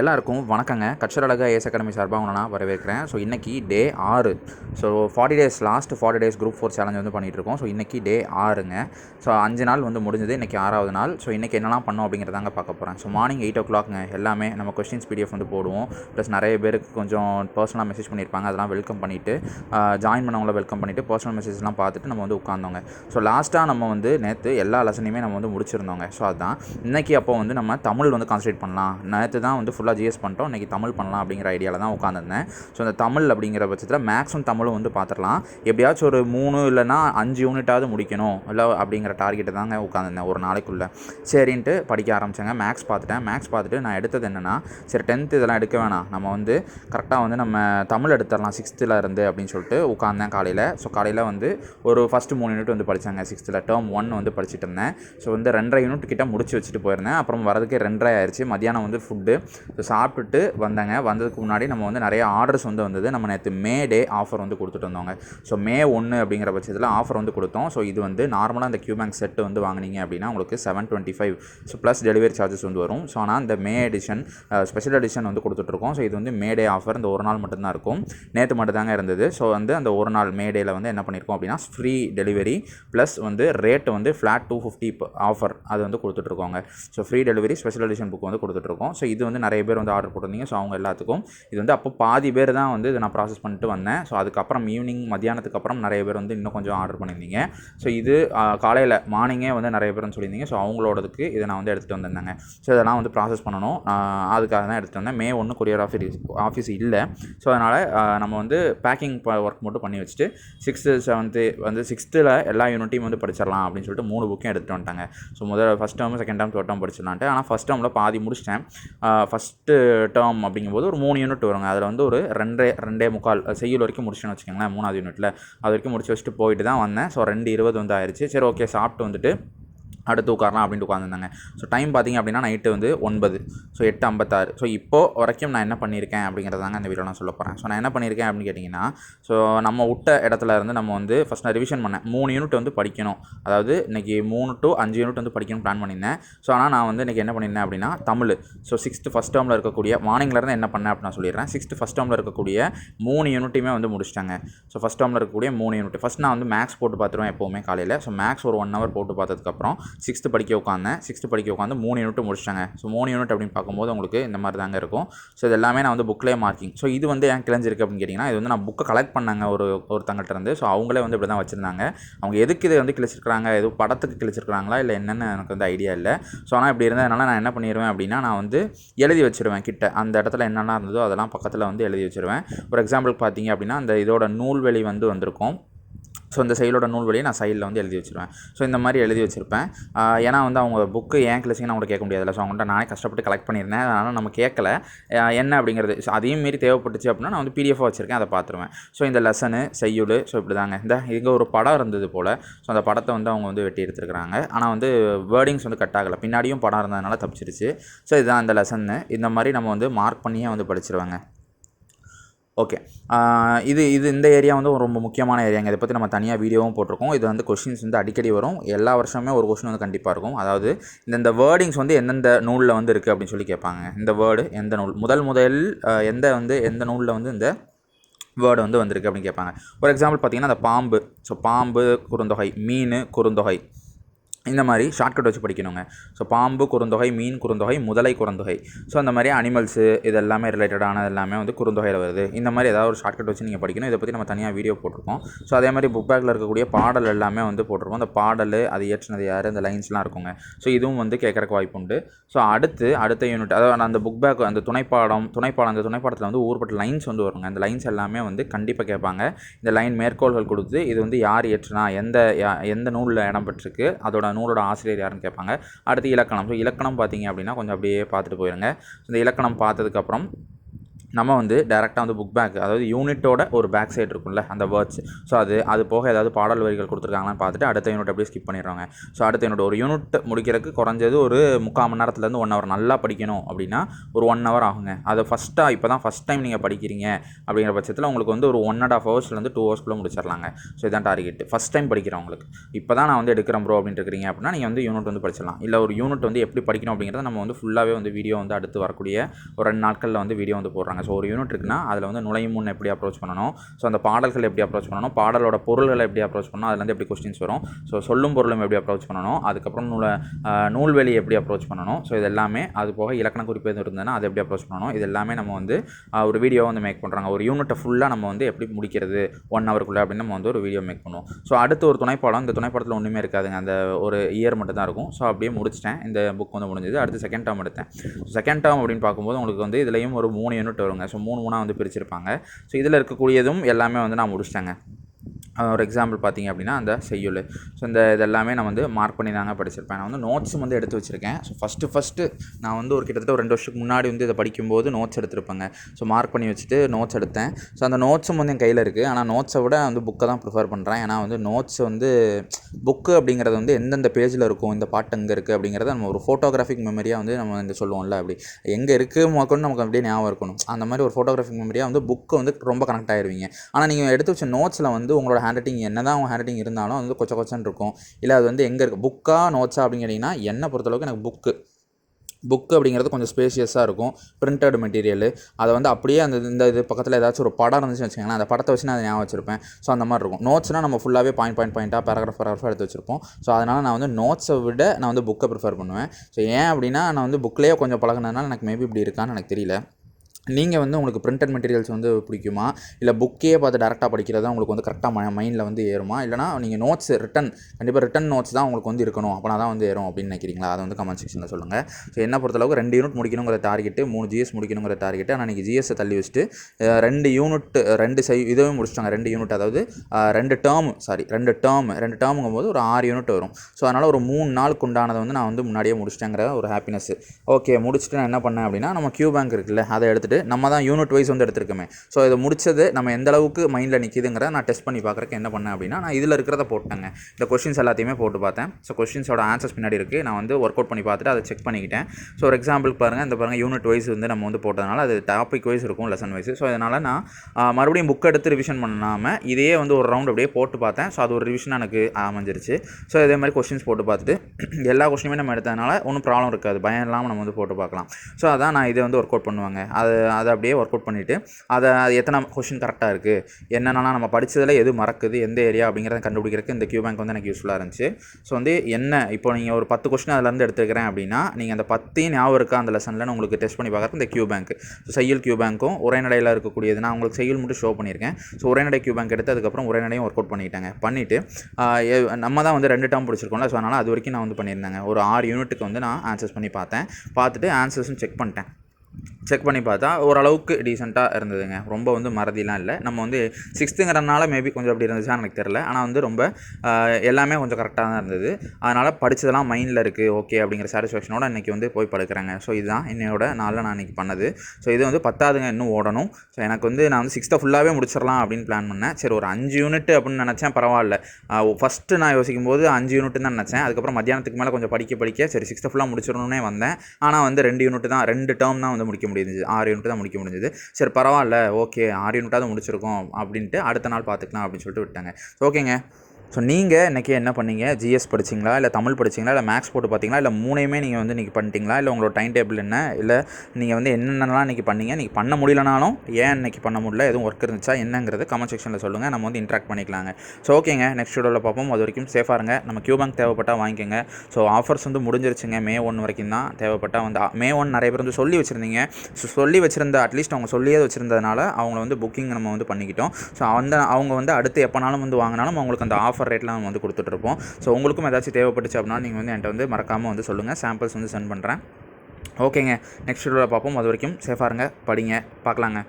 எல்லாருக்கும் வணக்கங்க. கட்சரழகா ace academy சார்பாக உங்களை நான் வரவேற்கிறேன். ஸோ இன்றைக்கி டே ஆறு. So forty days last forty days group four challenge வந்து பண்ணிகிட்டு இருக்கோம் ஸோ இன்றைக்கி டே ஆறுங்க. ஸோ அஞ்சு நாள் வந்து முடிஞ்சது. இன்றைக்கி ஆறாவது நாள். ஸோ இன்றைக்கி என்னெல்லாம் பண்ணோம் அப்படிங்கிறதாங்க பார்க்க போகிறேன் ஸோ மார்னிங் எயிட் ஓ கிளாக்ங்க எல்லாமே நம்ம கொஸ்டின்ஸ் பிடிஎஃப் வந்து போடுவோம். ப்ளஸ் நிறைய பேருக்கு கொஞ்சம் பர்சனலாக மெசேஜ் பண்ணியிருப்பாங்க. அதெல்லாம் வெல்கம் பண்ணிவிட்டு ஜாயின் பண்ணவங்கள வெல்கம் பண்ணிவிட்டு பர்சனல் மெசேஜ்லாம் பார்த்துட்டு நம்ம வந்து உட்காந்தோங்க ஸோ லாஸ்ட்டாக நம்ம வந்து நேற்று எல்லா லெசனையுமே நம்ம வந்து முடிச்சிருந்தோங்க. ஸோ அதுதான் இன்றைக்கி அப்போ வந்து நம்ம தமிழ் வந்து கான்சன்ட்ரேட் பண்ணலாம். நேற்று தான் வந்து ஃபுல்லாக ஜிஎஸ் பண்ணிட்டோம். இன்றைக்கி தமிழ் பண்ணலாம் அப்படிங்கிற ஐடியாவில் தான் உட்காந்துருந்தேன். ஸோ இந்த தமிழ் அப்படிங்கிற பட்சத்தில் மேக்ஸும் தமிழும் வந்து பார்த்துடலாம் எப்படியாச்சும் ஒரு மூணு இல்லைனா அஞ்சு யூனிட்டாவது முடிக்கணும். இல்லை அப்படிங்கிற டார்கெட்டு தாங்க உட்காந்துருந்தேன் ஒரு நாளைக்குள்ளே. சரின்ட்டு படிக்க ஆரம்பித்தேங்க மேக்ஸ் பார்த்துட்டேன் மேக்ஸ் பார்த்துட்டு நான் எடுத்தது என்னென்னா சரி டென்த்து இதெல்லாம் எடுக்க வேணாம். நம்ம வந்து கரெக்டாக வந்து நம்ம தமிழ் எடுத்துடலாம் சிக்ஸ்த்தில் இருந்து அப்படின்னு சொல்லிட்டு உட்காந்தேன் காலையில். ஸோ காலையில் வந்து ஒரு ஃபஸ்ட்டு மூணு யூனிட் வந்து படித்தாங்க சிக்ஸ்த்தில் டேர்ம் ஒன் வந்து படிச்சுட்டு இருந்தேன். ஸோ வந்து ரெண்டரை யூனிட் கிட்ட முடிச்சு வச்சுட்டு போயிருந்தேன். அப்புறம் வரதுக்கே ரெண்டரை ஆயிடுச்சு மத்தியானம் வந்து ஃபுட்டு ஸோ சாப்பிட்டுட்டு வந்தேங்க. வந்ததுக்கு முன்னாடி நம்ம வந்து நிறைய ஆர்டர்ஸ் வந்து வந்தது. நம்ம நேற்று மே டே ஆஃபர் வந்து கொடுத்துட்டு வந்தோங்க. ஸோ மே ஒன்று அப்படிங்கிற பட்சத்தில் ஆஃபர் வந்து கொடுத்தோம். ஸோ இது வந்து நார்மலாக அந்த கியூபேங்க் செட்டு வந்து வாங்கினீங்க அப்படின்னா உங்களுக்கு seven twenty five so plus delivery charges வந்து வரும். ஸோ ஆனால் இந்த மே எடிஷன் ஸ்பெஷல் எடிஷன் வந்து கொடுத்துட்ருக்கோம். ஸோ இது வந்து மே டே ஆஃபர் இந்த ஒரு நாள் மட்டும்தான் இருக்கும். நேற்று மட்டும் தாங்க இருந்தது. ஸோ வந்து அந்த ஒரு நாள் மே டேயில் வந்து என்ன பண்ணியிருக்கோம் அப்படின்னா ஃப்ரீ டெலிவரி ப்ளஸ் வந்து ரேட் வந்து ஃப்ளாட் டூ ஃபிஃப்டி ஆஃபர் அது வந்து கொடுத்துட்ருக்கோங்க. So free delivery special edition book வந்து கொடுத்துட்ருக்கோம். ஸோ இது வந்து நிறைய பேர் வந்து ஆர்டர் போட்டிருந்தீங்க. ஸோ அவங்க எல்லாத்துக்கும். இது வந்து அப்போ பாதி பேர் தான் வந்து இதை நான் ப்ராசஸ் பண்ணிட்டு வந்தேன். ஸோ அதுக்கப்புறம் ஈவினிங் மத்தியானத்துக்கு அப்புறம் நிறைய பேர் வந்து இன்னும் கொஞ்சம் ஆர்டர் பண்ணியிருந்தீங்க. ஸோ இது காலையில் மார்னிங்கே வந்து நிறைய பேர்னு சொல்லியிருந்தீங்க. ஸோ அவங்களோடதுக்கு இதை நான் வந்து எடுத்துகிட்டு வந்திருந்தேங்க. ஸோ இதெல்லாம் வந்து ப்ராசஸ் பண்ணணும். அதுக்காக தான் எடுத்துகிட்டு வந்தேன். மே ஒன்று கொரியர் ஆஃபீஸ் ஆஃபீஸ் இல்லை. ஸோ அதனால் நம்ம வந்து பேக்கிங் ஒர்க் மட்டும் பண்ணி வச்சுட்டு சிக்ஸ்த்து செவன்த்து வந்து சிக்ஸ்த்தில் எல்லா யூனிட்டையும் வந்து படிச்சிடலாம் அப்படின்னு சொல்லிட்டு மூணு புக்கையும் எடுத்துகிட்டு வந்துட்டாங்க. ஸோ முதல்ல first term second term third term படிச்சிடலான்ட்டு. ஆனால் ஃபஸ்ட் டேர்மில் பாதி முடிச்சிட்டேன். ஃபஸ்ட்டு டேர்ம் அப்படிங்கும்போது ஒரு மூணு யூனிட் வருங்க. அதில் வந்து ஒரு ரெண்டே ரெண்டே முக்கால் செய்யுள் வரைக்கும் முடிச்சுன்னு வச்சுக்கோங்களேன் மூணாவது யூனிட்டில் அது வரைக்கும் முடிச்சு வச்சுட்டு போயிட்டு தான் வந்தேன். ஸோ ரெண்டு இருபது வந்து ஆயிடுச்சு சரி ஓகே சாப்பிட்டு வந்துட்டு அடுத்து உட்காரலாம் அப்படின்ட்டு உட்காந்துருந்தாங்க ஸோ டைம் பார்த்திங்க அப்படின்னா நைட்டு வந்து ஒன்பது. ஸோ எட்டு ஐம்பத்தாறு. ஸோ இப்போது வரைக்கும் நான் என்ன பண்ணியிருக்கேன் அப்படிங்கிறதாங்க இந்த வீடியோ நான் சொல்ல போகிறேன் ஸோ நான் என்ன பண்ணியிருக்கேன் அப்படின்னு கேட்டிங்கன்னா ஸோ நம்ம விட்ட இடத்துல இருந்து நம்ம வந்து ஃபஸ்ட் நான் ரிவிஷன் பண்ணேன். மூணு யூனிட் வந்து படிக்கணும். அதாவது இன்றைக்கி மூணு டு அஞ்சு யூனிட் வந்து படிக்கணும் பிளான் பண்ணியிருந்தேன். ஸோ ஆனால் நான் வந்து இன்றைக்கி என்ன பண்ணியிருந்தேன் அப்படின்னா தமிழ். ஸோ சிக்ஸ்த்து ஃபஸ்ட் டேர்மில் இருக்கக்கூடிய மார்னிங்லேருந்து என்ன பண்ணேன் அப்படின்னு நான் சொல்லிடுறேன். சிக்ஸ்த்து ஃபஸ்ட் டேர்மில் இருக்கக்கூடிய மூணு யூனிட்டையுமே வந்து முடிச்சிட்டாங்க. ஸோ ஃபஸ்ட் டேர்மில் இருக்கக்கூடிய மூணு யூனிட் ஃபஸ்ட் நான் வந்து மேக்ஸ் போட்டு பார்த்துருவேன் எப்போவுமே காலையில். ஸோ மேக்ஸ் ஒரு ஒன் ஹவர் போட்டு பார்த்ததுக்கப்புறம் சிக்ஸ்த்து படிக்க உட்காந்தேன். சிக்ஸ்த்து படிக்க உட்காந்து மூணு யூனிட் முடிச்சிட்டாங்க. ஸோ மூணு யூனிட் அப்படின்னு பார்க்கும்போது உங்களுக்கு இந்த மாதிரி தாங்க இருக்கும். ஸோ இது எல்லாமே நான் வந்து புக்லேயே மார்க்கிங் ஸோ இது வந்து ஏன் கிளஞ்சிருக்கு அப்படின்னு கேட்டிங்கன்னா இது வந்து நான் புக்கை கலெக்ட் பண்ணாங்க ஒரு ஒருத்தங்கிட்ட இருந்து. ஸோ அவங்களே வந்து இப்படி தான் வச்சுருந்தாங்க. அவங்க எதுக்கு இதை வந்து கிழிச்சிருக்காங்க எதுவும் படத்துக்கு கிழிச்சிருக்காங்களா இல்லை என்னென்னு எனக்கு வந்து ஐடியா இல்லை. ஸோ ஆனால் இப்படி இருந்ததுனால நான் என்ன பண்ணிடுவேன் அப்படின்னா நான் வந்து எழுதி வச்சிருவேன் கிட்ட. அந்த இடத்துல என்னென்ன இருந்ததோ அதெல்லாம் பக்கத்தில் வந்து எழுதி வச்சிருவேன். ஒரு எக்ஸாம்பிள் பார்த்தீங்க அப்படின்னா அந்த இதோட நூல்வெளி வந்து வந்திருக்கும். ஸோ இந்த செயலோட நூல் வழியை நான் சைடில் வந்து எழுதி வச்சுருவேன். ஸோ இந்த மாதிரி எழுதி வச்சுருப்பேன். ஏன்னா வந்து அவங்க புக்கு ஏன் கிளச்சிங்கன்னு அவங்க கேட்க முடியாதுல்ல. ஸோ அவங்கள்ட்ட நானே கஷ்டப்பட்டு கலெக்ட் பண்ணியிருந்தேன். அதனால் நம்ம கேட்கல. என்ன அப்படிங்கிறது ஸோ அதையும் மீறி தேவைப்பட்டுச்சு அப்படின்னா நான் வந்து பிடிஎஃபாக வச்சுருக்கேன். அதை பார்த்துருவேன். ஸோ இந்த லெசனு செய்யுள் ஸோ இப்படி தாங்க இந்த இங்கே ஒரு படம் இருந்தது போல். ஸோ அந்த படத்தை வந்து அவங்க வந்து வெட்டி எடுத்துருக்குறாங்க. ஆனால் வந்து வேர்டிங்ஸ் வந்து கட் ஆகலை. பின்னாடியும் படம் இருந்ததுனால தப்பிச்சிருச்சு. ஸோ இதுதான் அந்த லெசன்னு இந்த மாதிரி நம்ம வந்து மார்க் பண்ணியே வந்து படிச்சிருவாங்க. ஓகே இது இது இந்த ஏரியா வந்து ரொம்ப முக்கியமான ஏரியாங்க இதை பற்றி நம்ம தனியாக வீடியோவும் போட்டிருக்கோம். இது வந்து கொஷின்ஸ் வந்து அடிக்கடி வரும். எல்லா வருஷமே ஒரு கொஷின் வந்து கண்டிப்பாக இருக்கும். அதாவது இந்த இந்த வேர்டிங்ஸ் வந்து எந்தெந்த நூலில் வந்து இருக்குது அப்படின்னு சொல்லி கேட்பாங்க. இந்த வேர்டு எந்த நூல் முதல் முதல் எந்த வந்து எந்த நூலில் வந்து இந்த வேர்டு வந்து வந்திருக்கு அப்படின்னு கேட்பாங்க. ஒரு எக்ஸாம்பிள் பார்த்தீங்கன்னா அந்த பாம்பு. ஸோ பாம்பு குறுந்தொகை மீன் குறுந்தொகை. இந்த மாதிரி ஷார்ட்கட் வச்சு படிக்கணுங்க. ஸோ பாம்பு குறுந்தொகை மீன் குறுந்தொகை முதலை குறுந்தொகை. ஸோ அந்த மாதிரி அனிமல்ஸு இது எல்லாமே ரிலேட்டடானது எல்லாமே வந்து குறுந்தொகையில் வருது. இந்த மாதிரி ஏதாவது ஒரு ஷார்ட்கட் வச்சு நீங்கள் படிக்கணும். இதை பற்றி நம்ம தனியாக வீடியோ போட்டிருக்கோம். ஸோ அதே மாதிரி புக் பேக்கில் இருக்கக்கூடிய பாடல் எல்லாமே வந்து போட்டிருக்கோம். அந்த பாடல் அது ஏற்றினது யார்? அந்த லைன்ஸ்லாம் இருக்குங்க. ஸோ இதுவும் வந்து கேட்குறக்கு வாய்ப்பு உண்டு. ஸோ அடுத்து அடுத்த யூனிட் அதாவது அந்த புக் பேக் அந்த துணைப்பாடம் துணைப்பாடம் அந்த துணைப்பாடத்தில் வந்து ஊர்பட்ட லைன்ஸ் வந்து வருங்க. அந்த லைன்ஸ் எல்லாமே வந்து கண்டிப்பாக கேட்பாங்க. இந்த லைன் மேற்கோள்கள் கொடுத்து இது வந்து யார் ஏற்றுனா எந்த யா- எந்த நூலில் இடம்பெற்றிருக்கு அதோட நூலோட ஆசிரியர் யாருன்னு கேட்பாங்க. அடுத்து இலக்கணம். ஸோ இலக்கணம் பார்த்தீங்க அப்படின்னா கொஞ்சம் அப்படியே பார்த்துட்டு போயிருங்க. இந்த இலக்கணம் பார்த்ததுக்கப்புறம் நம்ம வந்து டேரெக்டாக வந்து புக் பேக் அதாவது யூனிட்டோட ஒரு பேக் சைடு இருக்கும்ல அந்த வேர்ட்ஸ் ஸோ அது அது போக ஏதாவது பாடல் வரிகள் கொடுத்துருக்காங்களான்னு பார்த்துட்டு அடுத்த யூனிட் அப்படியே ஸ்கிப் பண்ணிடுறாங்க ஸோ அடுத்த யூனிட் ஒரு யூனிட் முடிக்கிறதுக்கு குறைஞ்சது ஒரு முக்கால் மணி நேரத்துலேருந்து ஒன் ஹவர் நல்லா படிக்கணும் அப்படின்னா ஒரு ஒன் ஹவர் ஆகுங்க. அதை ஃபஸ்ட்டாக இப்போ தான் ஃபஸ்ட் டைம் நீங்கள் படிக்கிறீங்க அப்படிங்கிற பட்சத்தில் உங்களுக்கு வந்து ஒரு ஒன் அண்ட் ஆஃப் ஹவர்ஸ்லேருந்து டூ ஹவர்ஸ்க்குள்ளே முடிச்சிடலாங்க. ஸோ இதான் டார்கெட் ஃபஸ்ட் டைம் படிக்கிறவங்களுக்கு. இப்போ தான் நான் வந்து எடுக்கிறேன் ப்ரோ அப்படின்ட்டு இருக்கிறீங்க அப்படின்னா நீங்கள் வந்து யூனிட் வந்து படிச்சிடலாம். இல்லை ஒரு யூனிட் வந்து எப்படி படிக்கணும் அப்படிங்கிறத நம்ம வந்து ஃபுல்லாகவே வந்து வீடியோ வந்து அடுத்து வரக்கூடிய ஒரு ரெண்டு நாட்களில் வந்து வீடியோ வந்து போடுறாங்க. ஸோ ஒரு யூனிட் இருக்குன்னா அதில் வந்து நுழையும் முன் எப்படி அப்ரோச் பண்ணணும்? ஸோ அந்த பாடல்கள் எப்படி அப்ரோச் பண்ணணும்? பாடலோட பொருள்களை எப்படி அப்ரோச் பண்ணணும்? அதுலேருந்து எப்படி கொஸ்டின்ஸ் வரும்? ஸோ சொல்லும் பொருளும் எப்படி அப்ரோச் பண்ணணும்? அதுக்கப்புறம் நூல நூல்வெளி எப்படி அப்ரோச் பண்ணணும்? ஸோ இது எல்லாமே அது போக இலக்கண குறிப்பு எதுவும் இருந்ததுன்னா அது எப்படி அப்ரோச் பண்ணணும்? இது எல்லாமே நம்ம வந்து ஒரு வீடியோ வந்து மேக் பண்ணுறாங்க ஒரு யூனிட்டை ஃபுல்லாக நம்ம வந்து எப்படி முடிக்கிறது? ஒன் ஹவருக்குள்ளே அப்படின்னு நம்ம வந்து ஒரு வீடியோ மேக் பண்ணுவோம். ஸோ அடுத்து ஒரு துணைப்பாடம். இந்த துணைப்படத்தில் ஒன்றுமே இருக்காதுங்க. அந்த ஒரு இயர் மட்டும் தான் இருக்கும். ஸோ அப்படியே முடிச்சிட்டேன். இந்த புக் வந்து முடிஞ்சது. அடுத்து செகண்ட் டேர்ம் எடுத்தேன். செகண்ட் டேர்ம் அப்படின்னு பார்க்கும்போது உங்களுக்கு வந்து இதுலேயும் ஒரு மூணு யூனிட் வரும். வருங்க ஸோ மூணு மூணாக வந்து பிரிச்சிருப்பாங்க. ஸோ இதில் இருக்கக்கூடியதும் எல்லாமே வந்து நான் முடிச்சிட்டேங்க. ஒரு எக்ஸாம்பிள் பார்த்தீங்க அப்படின்னா அந்த செய்யுள். ஸோ இந்த இதெல்லாமே நான் வந்து மார்க் பண்ணி தாங்க படிச்சிருப்பேன். நான் வந்து நோட்ஸும் வந்து எடுத்து வச்சுருக்கேன். ஸோ ஃபஸ்ட்டு ஃபஸ்ட்டு நான் வந்து ஒரு கிட்டத்தட்ட ஒரு ரெண்டு வருஷத்துக்கு முன்னாடி வந்து இதை படிக்கும்போது நோட்ஸ் எடுத்திருப்பேங்க. ஸோ மார்க் பண்ணி வச்சுட்டு நோட்ஸ் எடுத்தேன். ஸோ அந்த நோட்ஸும் வந்து என் கையில் இருக்குது ஆனால் நோட்ஸை விட வந்து புக்கை தான் ப்ரிஃபர் பண்ணுறேன் ஏன்னா வந்து நோட்ஸ் வந்து புக்கு அப்படிங்கிறது வந்து எந்தெந்த பேஜில் இருக்கும் இந்த பாட்டு எங்கே இருக்குது அப்படிங்கிறத நம்ம ஒரு ஃபோட்டோகிராஃபிக் மெமரியாக வந்து நம்ம இந்த சொல்லுவோம்ல அப்படி. எங்கே இருக்குது முதற்கொண்டு நமக்கு அப்படியே ஞாபகம் இருக்கணும். அந்த மாதிரி ஒரு ஃபோட்டோகிராஃபிக் மெமரியாக வந்து புக்கு வந்து ரொம்ப கனெக்ட் ஆயிருவீங்க. ஆனால் நீங்கள் எடுத்து வச்ச நோட்ஸில் வந்து உங்களோட ஹேண்ட் ரைட்டிங் என்ன தான் அவங்க ஹேண்ட் ரைட்டிங் இருந்தாலும் வந்து கொச்ச கொச்சன்னு இருக்கும். இல்லை அது வந்து எங்கே இருக்குது புக்கா நோட்ஸா அப்படின்னு கேட்டிங்கன்னா என்னை பொறுத்தளவுக்கு எனக்கு புக்கு புக்கு அப்படிங்கிறது கொஞ்சம் ஸ்பேஷியஸாக இருக்கும். பிரிண்டட் மெட்டீரியல் அதை வந்து அப்படியே அந்த இந்த இது பக்கத்தில் ஏதாச்சும் ஒரு படம் இருந்துச்சுன்னு வச்சுக்கோங்களேன் அந்த படத்தை வச்சு நான் அதை ஞாபகம் வச்சிருப்பேன். ஸோ அந்த மாதிரி இருக்கும். நோட்ஸ்னால் நம்ம ஃபுல்லாகவே பாயிண்ட் பாயிண்ட் பாயிண்ட்டாக பேராகிராஃப் பேராகிராஃபாக எடுத்து வச்சிருப்போம். ஸோ அதனால் நான் வந்து நோட்ஸை விட நான் வந்து புக்கை ப்ரிஃபர் பண்ணுவேன். ஸோ ஏன் அப்படின்னா நான் வந்து புக்லேயே கொஞ்சம் பழகுனதுனால எனக்கு மேபி இப்படி இருக்கான்னு எனக்கு தெரியல. நீங்கள் வந்து உங்களுக்கு பிரிண்டட் மெட்டீரியல்ஸ் வந்து பிடிக்குமா? இல்லை புக்கே பார்த்து டேரெக்டாக படிக்கிறது தான் உங்களுக்கு வந்து கரெக்டாக ம மைண்டில் வந்து ஏறுமா? இல்லைனா நீங்கள் நோட்ஸ் ரிட்டன் கண்டிப்பாக ரிட்டன் நோட்ஸ் தான் உங்களுக்கு வந்து இருக்கணும். அப்போனா தான் வந்து ஏறும் அப்படின்னு நினைக்கிறீங்களா? அதை வந்து கமெண்ட் செக்ஷனில் சொல்லுங்கள் ஸோ என்ன பொறுத்தளவுக்கு ரெண்டு யூனிட் முடிக்கணுங்கிற டார்கெட்டு மூணு ஜிஎஸ் முடிக்கணுங்கிற டார்கெட்டு ஆனால் நீங்கள் ஜிஎஸ்ஸை தள்ளி வச்சுட்டு ரெண்டு யூனிட் ரெண்டு சை இதுவே முடிச்சிட்டாங்க. ரெண்டு யூனிட் அதாவது ரெண்டு டேர்ம் சாரி ரெண்டு டேர்ம் ரெண்டு டேர்முங்கும் போது ஒரு ஆறு யூனிட் வரும். ஸோ அதனால் ஒரு மூணு நாளுக்கு உண்டானதை வந்து நான் வந்து முன்னாடியே முடிச்சிட்டேங்கிற ஒரு ஹாப்பினஸ் ஓகே முடிச்சுட்டு நான் என்ன பண்ணேன் அப்படின்னா நம்ம கியூ பேங்க் இருக்குல்ல அதை எடுத்துகிட்டு நம்ம தான் யூனிட் வைஸ் வந்து எடுத்திருக்கோமே. ஸோ இதை முடிச்சது நம்ம எந்த அளவுக்கு மைண்டில் நிற்கிதுங்கிறத நான் டெஸ்ட் பண்ணி பார்க்குறக்கு என்ன பண்ணேன் அப்படின்னா நான் இதில் இருக்கிறத போட்டேங்க. இந்த கொஷின்ஸ் எல்லாத்தையுமே போட்டு பார்த்தேன். ஸோ கொஷின்ஸோட ஆன்சர்ஸ் பின்னாடி இருக்குது நான் வந்து ஒர்க் அவுட் பண்ணி பார்த்துட்டு அதை செக் பண்ணிக்கிட்டேன். ஸோ ஒரு எக்ஸாம்பிள் பாருங்கள் இந்த பாருங்கள் யூனிட் வைஸ் வந்து நம்ம வந்து போட்டதுனால அது டாபிக் வைஸ் இருக்கும் லெசன் வைஸ் ஸோ அதனால் நான் மறுபடியும் புக் எடுத்து ரிவிஷன் பண்ணாமல் இதையே வந்து ஒரு ரவுண்ட் அப்படியே போட்டு பார்த்தேன். ஸோ அது ஒரு ரிவிஷன் எனக்கு அமைஞ்சிருச்சு. ஸோ இதே மாதிரி கொஷின்ஸ் போட்டு பார்த்துட்டு எல்லா கொஷினுமே நம்ம எடுத்ததுனால ஒன்றும் ப்ராப்ளம் இருக்காது. பயம் இல்லாமல் நம்ம வந்து போட்டு பார்க்கலாம். ஸோ அதான் நான் இதை வந்து ஒர்க் அவுட் பண்ணுவாங்க. அது அதை அப்படியே ஒர்க் அவுட் பண்ணிவிட்டு அதை அது எத்தனை கொஷின் கரெக்டாக இருக்குது என்னென்னலாம் நம்ம படித்ததில் எது மறக்குது எந்த ஏரியா அப்படிங்கிறத கண்டுபிடிக்கிறதுக்கு இந்த கியூ பேங்க் வந்து எனக்கு யூஸ்ஃபுல்லாக இருந்துச்சு. ஸோ வந்து என்ன இப்போ நீங்கள் ஒரு பத்து கொஷின் அதுலேருந்து எடுத்துக்கிறேன் அப்படின்னா நீங்கள் அந்த பத்தையும் ஞாபகம் இருக்கா அந்த லெசனில் உங்களுக்கு டெஸ்ட் பண்ணி பார்க்குறது இந்த கியூ பேங்க் ஸோ செய்யல் கியூ பேங்க்கும் உரைநடையில் இருக்கக்கூடியது. நான் உங்களுக்கு செய்யல் மட்டும் ஷோ பண்ணியிருக்கேன். ஸோ உரைநடை கியூ பேங்க் எடுத்து அதுக்கப்புறம் உரைநடையும் ஒர்க் அவுட் பண்ணிட்டாங்க பண்ணிவிட்டு நம்ம தான் வந்து ரெண்டு டேர்ம் பிடிச்சிருக்கோம்ல ஸோ அதனால் அது வரைக்கும் நான் வந்து பண்ணியிருந்தேங்க. ஒரு ஆறு யூனிட்டுக்கு வந்து நான் ஆன்சர்ஸ் பண்ணி பார்த்தேன். பார்த்துட்டு ஆன்சர்ஸும் செக் பண்ணிட்டேன். செக் பண்ணி பார்த்தா ஓரளவுக்கு டீசெண்டாக இருந்ததுங்க. ரொம்ப வந்து மறதிலாம் இல்லை. நம்ம வந்து சிக்ஸ்த்துங்கிறனால மேபி கொஞ்சம் அப்படி இருந்துச்சான்னு எனக்கு தெரில ஆனால் வந்து ரொம்ப எல்லாமே கொஞ்சம் கரெக்டாக தான் இருந்தது. அதனால் படித்ததெல்லாம் மைண்டில் இருக்குது ஓகே அப்படிங்கிற சாட்டிஸ்ஃபேக்ஷனோட இன்றைக்கி வந்து போய் படுக்கிறேங்க. ஸோ இதுதான் என்னோட நாளில் நான் இன்றைக்கி பண்ணது. ஸோ இது வந்து பத்தாதுங்க இன்னும் ஓடணும். ஸோ எனக்கு வந்து நான் வந்து சிக்ஸ்த்தை ஃபுல்லாகவே முடிச்சிடலாம் அப்படின்னு பிளான் பண்ணேன். சரி ஒரு அஞ்சு யூனிட் அப்படின்னு நினச்சேன் பரவாயில்ல. ஃபஸ்ட்டு நான் யோசிக்கும் போது அஞ்சு யூனிட் தான் நினச்சேன். அதுக்கப்புறம் மத்தியானத்துக்கு மேலே கொஞ்சம் படிக்க படிக்க சரி சிக்ஸ்த்தை ஃபுல்லாக முடிச்சிடணுன்னே வந்தேன். ஆனால் வந்து ரெண்டு யூனிட் தான் ரெண்டு டேர்ம் தான் வந்து முடிக்க முடிஞ்சுது. ஆறு யூனிட் தான் முடிக்க முடிஞ்சது. சரி பரவாயில்ல. ஓகே ஆறு யூனிட்டாவது முடிச்சிருக்கோம். அப்படின்ட்டு அடுத்த நாள் பார்த்துக்கலாம் அப்படின்னு சொல்லிட்டு விட்டாங்க. ஓகேங்க. ஸோ நீங்கள் இன்றைக்கி என்ன பண்ணீங்க? ஜிஎஸ் படிச்சிங்களா? இல்லை தமிழ் படிச்சிங்களா? இல்லை மேக்ஸ் போட்டு பார்த்தீங்களா இல்லை மூணையுமே நீங்கள் வந்து இன்றைக்கி பண்ணிட்டீங்களா? இல்லை உங்களோட டைம் டேபிள் என்ன? இல்லை நீங்கள் வந்து என்னென்னலாம் இன்றைக்கி பண்ணீங்க? நீங்கள் பண்ண முடியலனாலும் ஏன் இன்றைக்கி பண்ண முடியல? எதுவும் ஒர்க் இருந்துச்சா? என்னங்கிறது கமெண்ட் செக்ஷனில் சொல்லுங்கள் நம்ம வந்து இன்ட்ராக்ட் பண்ணிக்கலாங்க. ஸோ ஓகேங்க நெக்ஸ்ட் வீடியோவில் பார்ப்போம். அது வரைக்கும் சேஃபாக இருங்க. நம்ம கியூ பேங்க் தேவைப்பட்டால் வாங்கிக்கோங்க. ஸோ ஆஃபர்ஸ் வந்து முடிஞ்சிருச்சுங்க. மே ஒன் வரைக்கும் தான் தேவைப்பட்டால் வந்து மே ஒன் நிறைய பேர் வந்து சொல்லி வச்சுருந்தீங்க. ஸோ சொல்லி வச்சுருந்த அட்லீஸ்ட் அவங்க சொல்லியே வச்சுருந்ததுனால அவங்கள வந்து புக்கிங் நம்ம வந்து பண்ணிக்கிட்டோம். ஸோ அந்த அவங்க வந்து அடுத்து எப்போனாலும் வந்து வாங்கினாலும் அவங்களுக்கு அந்த ஆஃபர் ரேட்லாம் நம்ம வந்து கொடுத்துட்ருப்போம். ஸோ உங்களுக்கும் ஏதாச்சும் தேவைப்பட்டுச்சு அப்படின்னா நீங்கள் வந்து என்கிட்ட வந்து மறக்காமல் வந்து சொல்லுங்கள் சாம்பிள்ஸ் வந்து சென்ட் பண்ணுறேன் ஓகேங்க நெக்ஸ்ட் வீடியோவில் பார்ப்போம். அது வரைக்கும் சேஃபாக இருங்க. படிங்க. பார்க்கலாங்க.